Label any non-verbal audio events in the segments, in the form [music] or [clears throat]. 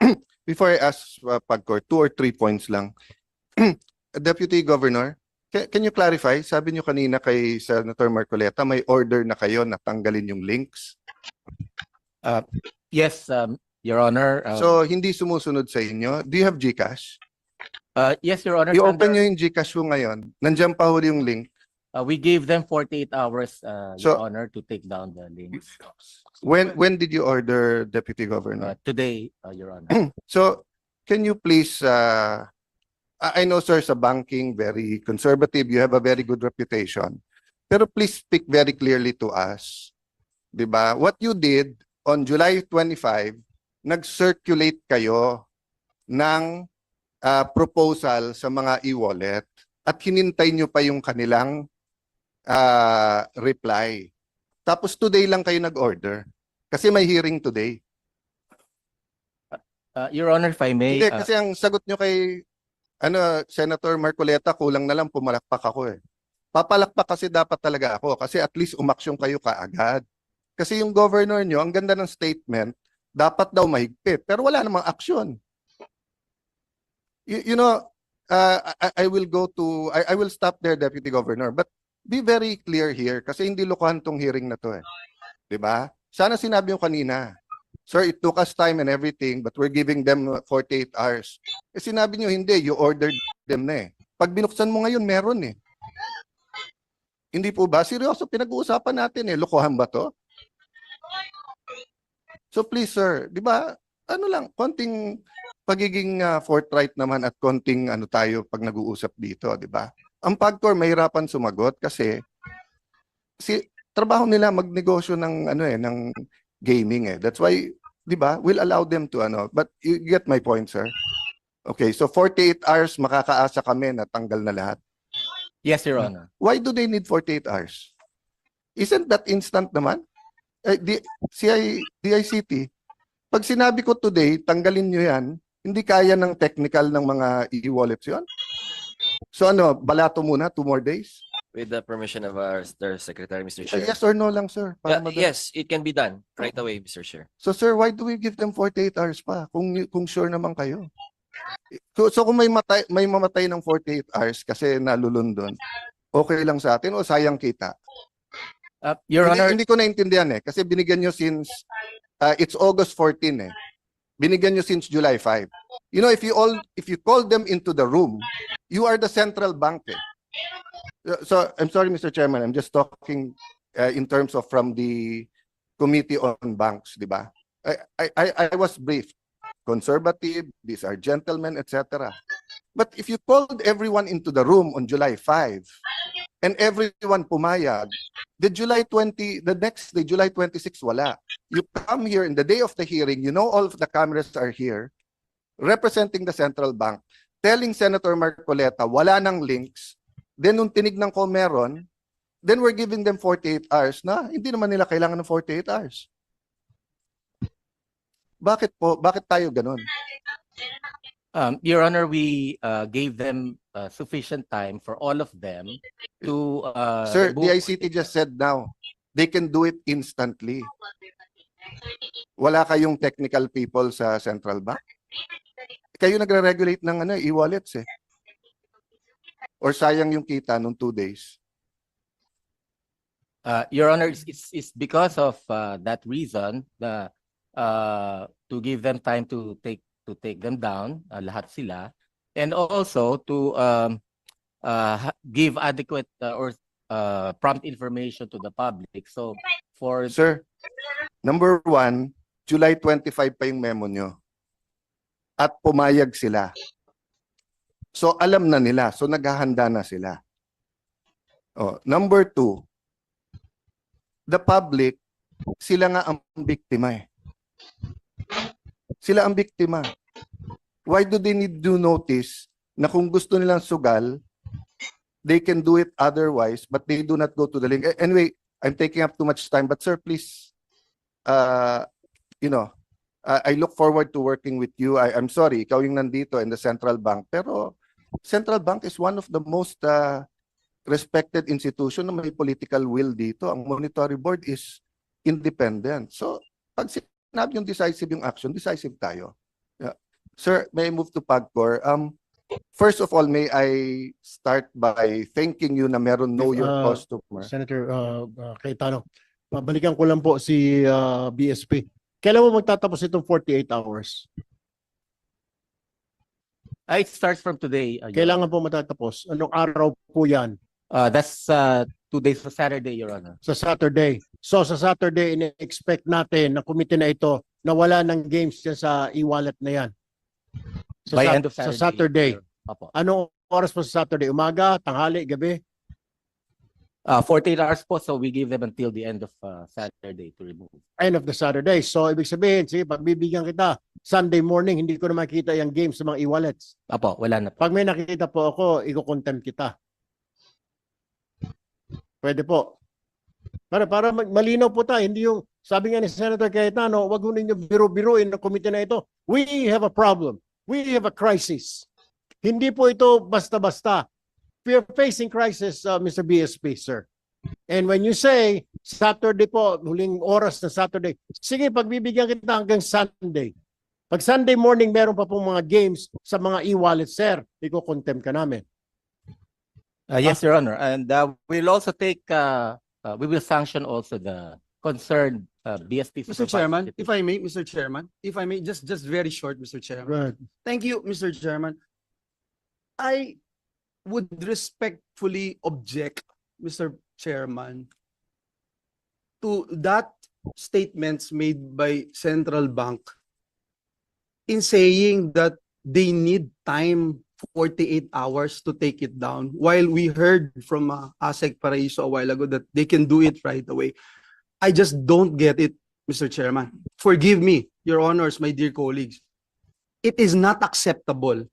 [clears throat] before I ask uh, Pagcor, two or three points lang. [clears throat] Deputy Governor, ca- can you clarify? Sabi niyo kanina kay Senator Marcoleta, may order na kayo na tanggalin yung links. Yes, um, Your Honor. uh, So, hindi sumusunod sa inyo. Do you have GCash? uh, yes, Your Honor. I-open niyo yung GCash mo ngayon. Nandiyan pa huli yung link. Uh, we gave them 48 hours, uh, So- Your Honor, to take down the links. When when did you order, Deputy Governor? Uh, today, uh, Your Honor. [clears throat] So, can you please, uh, I I know, sir, sa banking, very conservative, you have a very good reputation. Pero please speak very clearly to us. 'Di ba? What you did on July 25, nag-circulate kayo ng uh, proposal sa mga e-wallet at hinintay nyo pa yung kanilang uh, reply. Tapos today lang kayo nag-order. Kasi may hearing today. Uh, Your Honor, if I may, Hindi, uh, kasi ang sagot nyo kay ano, Senator Marcoleta, kulang na lang pumalakpak ako eh. Papalakpak kasi dapat talaga ako kasi at least umaksyon kayo kaagad. Kasi yung governor nyo, ang ganda ng statement, dapat daw mahigpit. Pero wala namang aksyon. You, you know, uh, I, I will go to, I, I will stop there, Deputy Governor. But be very clear here kasi hindi lokohan tong hearing na to eh. 'Di ba? Sana sinabi yung kanina, Sir, it took us time and everything, but we're giving them uh, 48 hours. Eh sinabi nyo, hindi, you ordered them na eh. Pag binuksan mo ngayon, meron eh. Hindi po ba? Seryoso, pinag-uusapan natin eh. Lokohan ba to? So please, sir, di ba, ano lang, konting pagiging uh, forthright naman at konting ano tayo pag nag-uusap dito, di ba? Ang PAGCOR mahirapan sumagot kasi si trabaho nila magnegosyo ng ano eh ng gaming eh. That's why, di ba, we'll allow them to ano. But you get my point, sir. Okay, so 48 hours makakaasa kami na tanggal na lahat. yes, Your Honor. Why do they need 48 hours? Isn't that instant naman? Eh, di, CI, DICT, pag sinabi ko today, tanggalin nyo yan, hindi kaya ng technical ng mga e-wallets yun? So ano, balato muna, two more days? With the permission of our Secretary, Mr. Eh, Chair. yes or no lang, sir? Para madali. yes, it can be done right away, Mr. Chair. So sir, why do we give them 48 hours pa kung kung sure naman kayo? So, so kung may matay may mamatay ng 48 hours kasi nalulundon, okay lang sa atin o sayang kita? Uh, Your hindi, Honor, hindi ko naintindihan eh kasi binigyan nyo since uh, it's August 14 eh. Binigyan nyo since July 5. You know if you all if you call them into the room, you are the central bank eh. Uh, So I'm sorry Mr. Chairman, I'm just talking uh, in terms of from the Committee on Banks, di ba? I, I, I was briefed. Conservative, these are gentlemen, etc. But if you called everyone into the room on July 5 and everyone pumayag, the July 20, the next day, July 26, wala. You come here in the day of the hearing, you know all of the cameras are here, representing the central bank, telling Senator Marcoleta, wala nang links. Then nung tinignan ko meron, then we're giving them 48 hours na hindi naman nila kailangan ng 48 hours. Bakit po? Bakit tayo ganun? Um, Your Honor, we uh, gave them uh, sufficient time for all of them to uh, Sir, book- the ICT just said now, they can do it instantly. Wala kayong technical people sa central bank? Kayo nagre-regulate ng ano, e-wallets eh. Or sayang yung kita nung two days. Uh, Your Honor, it's, it's, it's because of uh, that reason the uh, to give them time to take to take them down, uh, lahat sila, and also to um, uh, give adequate uh, or uh, prompt information to the public. So for Sir, number one, July 25 pa yung memo nyo. At pumayag sila. So alam na nila. So naghahanda na sila. Oh, number two, the public, sila nga ang biktima eh. Sila ang biktima. Why do they need to notice na kung gusto nilang sugal, they can do it otherwise, but they do not go to the link. Anyway, I'm taking up too much time, but sir, please, uh, you know, I, I look forward to working with you. I, I'm sorry, ikaw yung nandito in the central bank, pero central bank is one of the most uh, respected institution na may political will dito. Ang monetary board is independent. So, pag sinabi yung decisive yung action, decisive tayo. Yeah. Sir, may I move to PAGCOR? Um, first of all, may I start by thanking you na meron know your Uh, customer. Senator uh, uh, Cayetano, pabalikan ko lang po si uh, BSP. Kailan mo magtatapos itong 48 hours? Uh, it starts from today. uh, Kailangan po matatapos. Anong araw po yan? Uh, that's uh, two days for Saturday, Your Honor. Sa Saturday. So sa Saturday, in-expect natin na committee na ito na wala ng games dyan sa e-wallet na yan. Sa, By Sat- end of sa Saturday. Saturday. Your- Opo. Anong oras po sa Saturday? Umaga, tanghali, gabi? Uh, 48 hours po, so we give them until the end of uh, Saturday to remove. End of the Saturday. So ibig sabihin, sige, pagbibigyan kita, Sunday morning, hindi ko na makita yung games sa mga e-wallets. Apo, wala na po. Pag may nakikita po ako, iko-contempt kita. Pwede po. Para para malinaw po tayo, hindi yung sabi nga ni Senator Cayetano, wag ho ninyo biro-biruin ng komite na ito. We have a problem. We have a crisis. Hindi po ito basta-basta. We are facing crisis, uh, Mr. BSP, sir. And when you say Saturday po, huling oras na Saturday, sige, pagbibigyan kita hanggang Sunday. Pag Sunday morning, meron pa pong mga games sa mga e-wallet, sir, iko-contempt ka namin. Uh, yes, Your Honor. And uh, we'll also take, uh, uh, we will sanction also the concerned uh, BSP. Mr. supervised Chairman, if. I may, Mr. Chairman, if I may, just, just very short, Mr. Chairman. Right. Thank you, Mr. Chairman. I would respectfully object, Mr. Chairman, to that statements made by Central Bank in saying that they need time 48 hours to take it down, while we heard from uh, ASEC Paraiso a while ago that they can do it right away. I just don't get it, Mr. Chairman. Forgive me, Your Honors, my dear colleagues. It is not acceptable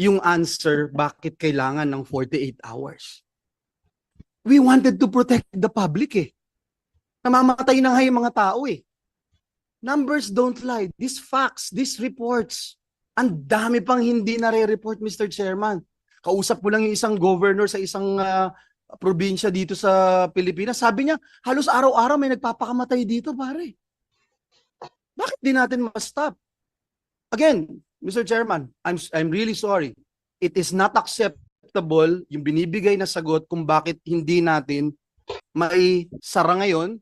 yung answer bakit kailangan ng 48 hours. We wanted to protect the public eh. Namamatay na nga yung mga tao eh. Numbers don't lie. These facts, these reports, ang dami pang hindi nare-report, Mr. Chairman. Kausap mo lang yung isang governor sa isang ah, probinsya dito sa Pilipinas. Sabi niya, halos araw-araw may nagpapakamatay dito, pare. Bakit di natin ma-stop? Again, Mr. Chairman, I'm I'm really sorry. It is not acceptable yung binibigay na sagot kung bakit hindi natin mai sara ngayon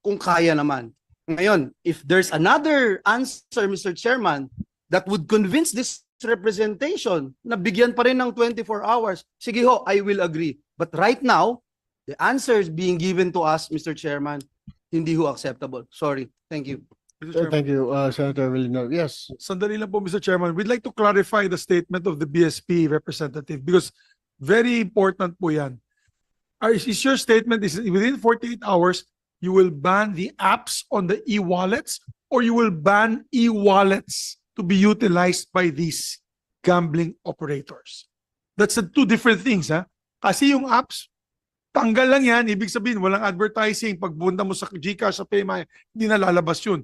kung kaya naman. Ngayon, if there's another answer, Mr. Chairman, that would convince this representation na bigyan pa rin ng 24 hours, sige ho, I will agree. But right now, the answers being given to us, Mr. Chairman, hindi ho acceptable. Sorry. Thank you. Chairman, Thank you, uh, Senator Villanueva. Yes, Sandali lang po, Mr. Chairman. We'd like to clarify the statement of the BSP representative because very important po yan. Are- Is your statement is within 48 hours, you will ban the apps on the e-wallets or you will ban e-wallets to be utilized by these gambling operators? That's the two different things, ha? Kasi yung apps, tanggal lang yan. Ibig sabihin, walang advertising. Pagpunta mo sa Gcash, sa PayMaya, hindi na lalabas yun.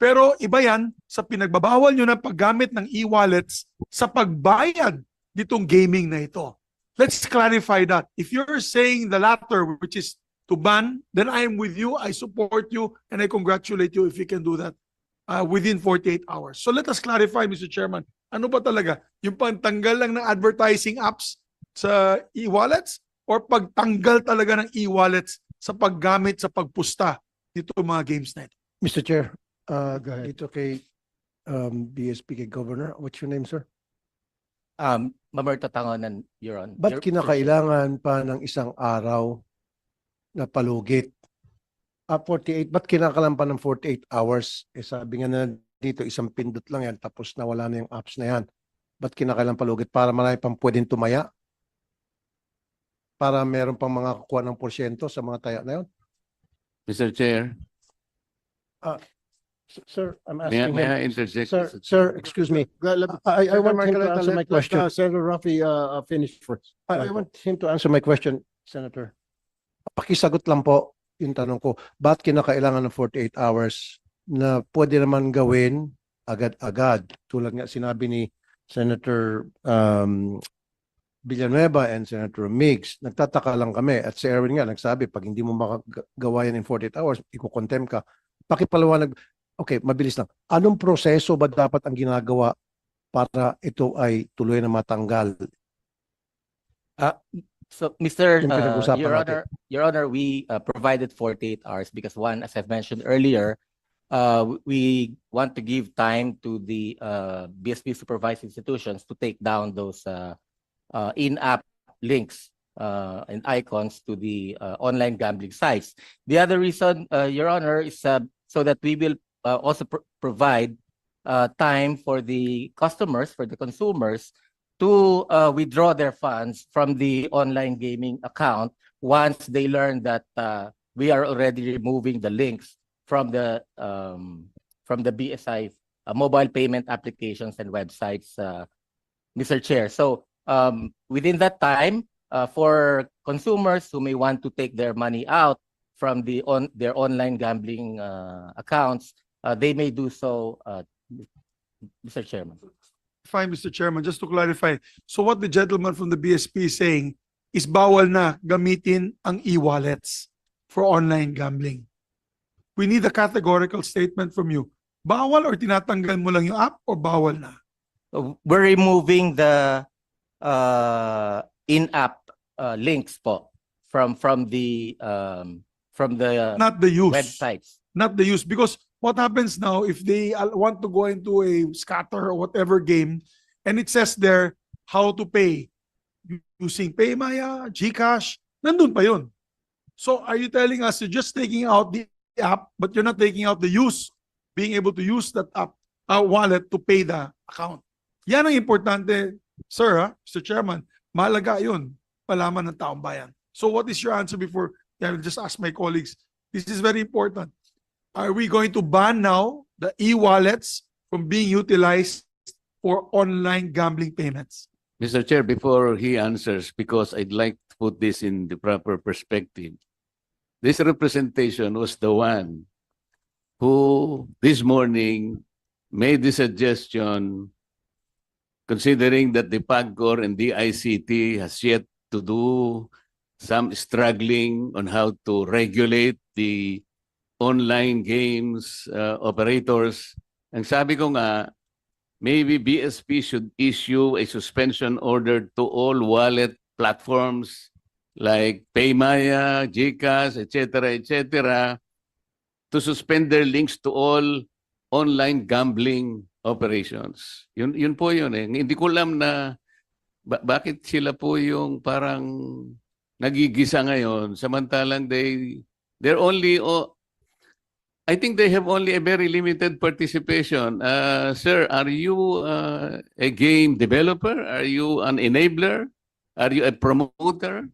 Pero iba yan sa pinagbabawal nyo ng paggamit ng e-wallets sa pagbayad ditong gaming na ito. Let's clarify that. If you're saying the latter, which is to ban, then I am with you, I support you, and I congratulate you if you can do that uh, within 48 hours. So let us clarify, Mr. Chairman, ano ba talaga? Yung pagtanggal lang ng advertising apps sa e-wallets or pagtanggal talaga ng e-wallets sa paggamit sa pagpusta dito mga games na ito? Mr. Chair, uh, Go ahead. dito kay um, BSP kay Governor, what's your name, sir? Um, Mamerto Tangonan, Your Honor. Ba't Your- kinakailangan pa ng isang araw na palugit? Ah, 48, ba't kinakailangan pa ng 48 hours? Eh sabi nga na dito, isang pindot lang yan, tapos nawala na yung apps na yan. Ba't kinakailangan palugit? Para marami pang pwedeng tumaya? Para meron pang mga kukuha ng porsyento sa mga taya na yun? Mr. Chair, S- Sir, I'm may, I- asking may him. I interject? Sir, Mr. sir, excuse me. Let- I, I want him to Marcoleta, answer my let, question. uh, Senator Rafi, uh, uh, finish first. I, I want him to answer my question, Senator. Pakisagot lang po yung tanong ko. Ba't kinakailangan ng 48 hours na pwede naman gawin agad-agad? Tulad nga sinabi ni Senator um, Villanueva and Senator Migs. Nagtataka lang kami. At si Erwin nga nagsabi, pag hindi mo makagawa yan in 48 hours, ikukontem ka. Pakipaliwanag. Okay, mabilis lang. Anong proseso ba dapat ang ginagawa para ito ay tuloy na matanggal. So, Mr. Yung uh, pinag-usapan Your natin. Honor, Your Honor, we uh, provided 48 hours because one, as I've mentioned earlier, uh, we want to give time to the uh, BSP supervised institutions to take down those uh, uh, in-app links uh, and icons to the uh, online gambling sites. The other reason, uh, Your Honor, is uh, so that we will uh, also pr- provide uh, time for the customers, for the consumers, to uh, withdraw their funds from the online gaming account once they learn that uh, we are already removing the links from the um, from the BSI uh, mobile payment applications and websites, uh, Mr. Chair. So um, within that time, uh, for consumers who may want to take their money out from the on their online gambling uh, accounts, they may do so, Mr. Chairman. Fine, Mr. Chairman, just to clarify. So what the gentleman from the BSP is saying is bawal na gamitin ang e-wallets for online gambling. We need a categorical statement from you. Bawal or tinatanggal mo lang yung app or bawal na? Uh, We're removing the uh, in-app uh, links po from from the um, from the Not the use. websites. Not the use. Because what happens now if they want to go into a scatter or whatever game and it says there how to pay using Paymaya, GCash, nandun pa yun. So are you telling us you're just taking out the app but you're not taking out the use, being able to use that app, uh, wallet to pay the account? Yan ang importante, sir, ha? Mr. Chairman. Mahalaga yun, malaman ng taong bayan. So what is your answer before, I just ask my colleagues. This is very important. Are we going to ban now the e-wallets from being utilized for online gambling payments? Mr. Chair, before he answers, because I'd like to put this in the proper perspective. This representation was the one who this morning made the suggestion considering that the PAGCOR and the ICT has yet to do some struggling on how to regulate the online games uh, operators. Ang sabi ko nga, maybe BSP should issue a suspension order to all wallet platforms like Paymaya, GCash, etc., etc., to suspend their links to all online gambling operations. Yun, yun po yun eh. Hindi ko alam na ba- bakit sila po yung parang nagigisa ngayon samantalang they they're only oh, I think they have only a very limited participation. Uh, sir, are you uh, a game developer? Are you an enabler? Are you a promoter?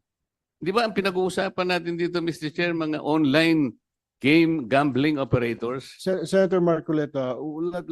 Di ba ang pinag-uusapan natin dito, Mr. Chair, mga online game gambling operators? Sen- Senator Marcoleta, let,